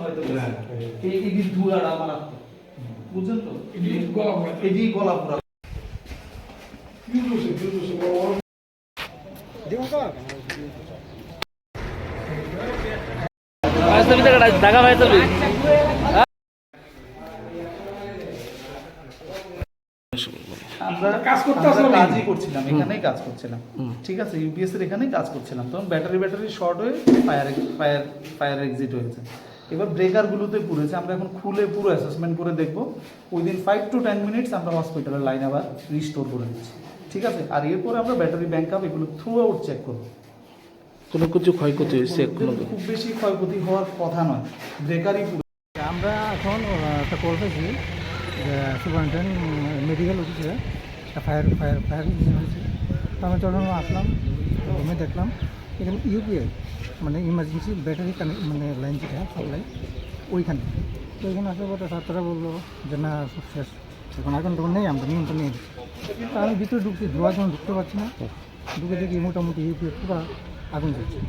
হয়তো এদিক মারাত্মক বুঝছেন তো? গলা। এদিক ভাই চলবি আমরা কাজ করতে কাজই করছিলাম এখানেই কাজ করছিলাম। ঠিক আছে ইউপিএস এর এখানেই কাজ করছিলাম। তখন ব্যাটারি ব্যাটারি শর্ট হয়ে ফায়ার ফায়ার ফায়ার এক্সিট হয়েছে। এবার ব্রেকারগুলোতে পুড়েছে আমরা এখন খুলে পুরো অ্যাসেসমেন্ট করে দেখব। Within five to ten minutes আমরা হসপিটালের লাইন আবার রিস্টোর করে দিচ্ছি। ঠিক আছে? আর এরপরে আমরা ব্যাটারি ব্যাংক আপ এগুলো থ্রু আউট চেক করব। কোনো কিছু ক্ষয়ক্ষতি হয়েছে কোনো খুব বেশি ক্ষয়ক্ষতি হওয়ার কথা নয়। ব্রেকারই পুরো আমরা এখন একটা কল পেয়েছি যে সুপারিনটেন্ডেন্ট মেডিকেল অফিসে একটা ফায়ার ফায়ার ফায়ার ইঞ্জিন হয়েছে তো আমি তখন আসলাম রুমে দেখলাম। এখানে ইউপিআই মানে ইমার্জেন্সি ব্যাটারি মানে লাইন যেটা সাপ্লাই ওইখানে। তো ওইখানে আসার পর ছাত্ররা বলল যে, না, সব শেষ। এখন এখন তখন নেই, আমরা নিয়ন্ত্রণ নিয়ে তা আমি ভিতরে ঢুকছি ধোয়ার জন্য ঢুকতে পারছি না। ঢুকে দেখি মোটামুটি ইউপিএফ পুরো আগুন জ্বলছে।